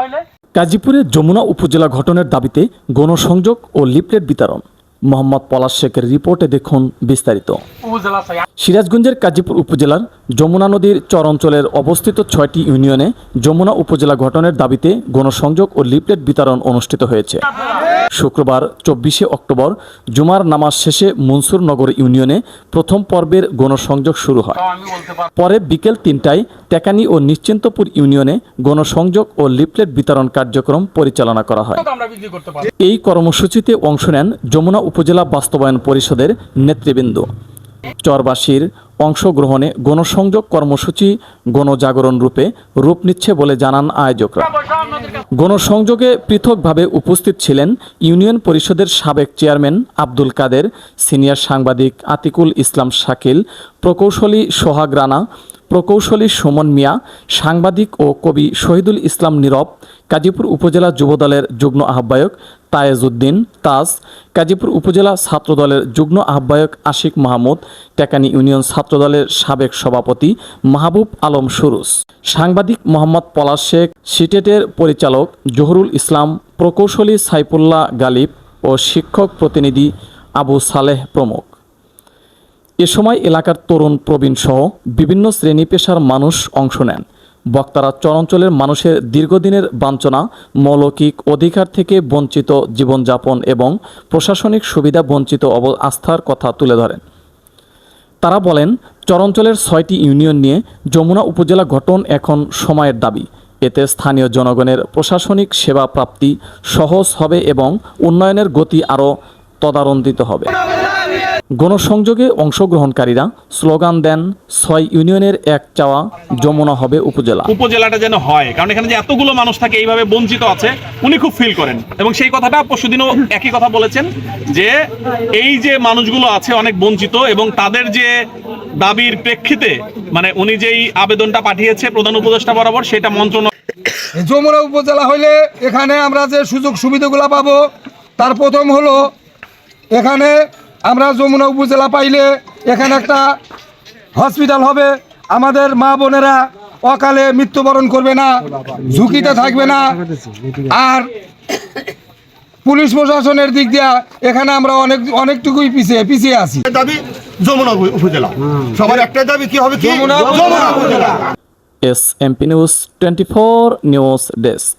হইলে? গাজীপুরে যমুনা উপজেলা ঘটনের দাবিতে গণসংযোগ ও লিফলেট বিতরণ। মোহাম্মদ পলাশ শেখের রিপোর্টে দেখুন বিস্তারিত। সিরাজগঞ্জের কাজীপুর উপজেলার যমুনা নদীর চর অঞ্চলের অবস্থিত ছয়টি ইউনিয়নে যমুনা উপজেলা গঠনের দাবিতে গণসংযোগ ও লিফলেট বিতরণ অনুষ্ঠিত হয়েছে। শুক্রবার চব্বিশে অক্টোবর জুমার নামাজ শেষে মনসুরনগর ইউনিয়নে প্রথম পর্বের গণসংযোগ শুরু হয়। পরে বিকেল তিনটায় টেকানি ও নিশ্চিন্তপুর ইউনিয়নে গণসংযোগ ও লিফলেট বিতরণ কার্যক্রম পরিচালনা করা হয়। এই কর্মসূচিতে অংশ নেন যমুনা উপজেলা বাস্তবায়ন পরিষদের নেতৃবৃন্দ। চরবাসীর অংশগ্রহণে গণসংযোগ কর্মসূচি গণজাগরণ রূপে রূপ নিচ্ছে বলে জানান আয়োজকরা। গণসংযোগে পৃথকভাবে উপস্থিত ছিলেন ইউনিয়ন পরিষদের সাবেক চেয়ারম্যান আব্দুল কাদের, সিনিয়র সাংবাদিক আতিকুল ইসলাম শাকিল, প্রকৌশলী সোহাগ রানা, প্রকৌশলী সুমন মিয়া, সাংবাদিক ও কবি শহীদুল ইসলাম নীরব কাজীপুর উপজেলা যুবদলের যুগ্ম আহ্বায়ক তায়েজউদ্দিন তাজ কাজীপুর উপজেলা ছাত্রদলের যুগ্ম আহ্বায়ক আশিক মাহমুদ, টেকানি ইউনিয়ন ছাত্রদলের সাবেক সভাপতি মাহবুব আলম সুরুস। সাংবাদিক মোহাম্মদ পলাশ শেখ, সিটেটের পরিচালক জহুরুল ইসলাম, প্রকৌশলী সাইফুল্লাহ গালিব ও শিক্ষক প্রতিনিধি আবু সালেহ প্রমুখ। এ সময় এলাকার তরুণ প্রবীণ সহ বিভিন্ন শ্রেণি পেশার মানুষ অংশ নেন। বক্তারা চরাঞ্চলের মানুষের দীর্ঘদিনের বাঞ্ছনা, মৌলকিক অধিকার থেকে বঞ্চিত জীবনযাপন এবং প্রশাসনিক সুবিধা বঞ্চিত আস্থার কথা তুলে ধরেন। তারা বলেন, চরাঞ্চলের ছয়টি ইউনিয়ন নিয়ে যমুনা উপজেলা গঠন এখন সময়ের দাবি। এতে স্থানীয় জনগণের প্রশাসনিক সেবা প্রাপ্তি সহজ হবে এবং উন্নয়নের গতি আরও তদারন্দিত হবে। গণসংযোগে অংশগ্রহণকারীরা স্লোগান দেন ছয় ইউনিয়নের এক চাওয়া যমুনা হবে উপজেলা। উপজেলাটা যেন হয় কারণ এখানে যে এতগুলো মানুষ থাকে এইভাবে বঞ্চিত আছে উনি খুব ফিল করেন। এবং সেই কথাটা পরশুদিনও একই কথা বলেছেন যে এই যে মানুষগুলো আছে অনেক বঞ্চিত এবং তাদের যে দাবির প্রেক্ষিতে মানে উনি যেই আবেদনটা পাঠিয়েছে প্রধান উপদেষ্টা বরাবর সেটা মন্ত্রণালয় যমুনা উপজেলা হইলে এখানে আমরা যে সুযোগ সুবিধাগুলো পাবো তার প্রথম হলো এখানে আমরা যমুনা উপজেলা পাইলে এখানে একটা হসপিটাল হবে। আমাদের মা বোনেরা অকালে মৃত্যুবরণ করবে না ঝুঁকিতে থাকবে না। আর পুলিশ প্রশাসনের দিক দিয়া এখানে আমরা অনেক অনেকটুকুই পিছিয়ে পিছিয়ে আছি। দাবি যমুনা উপজেলা। সবার একটাই দাবি কি হবে কি? যমুনা যমুনা উপজেলা। S MP news twenty four news desk.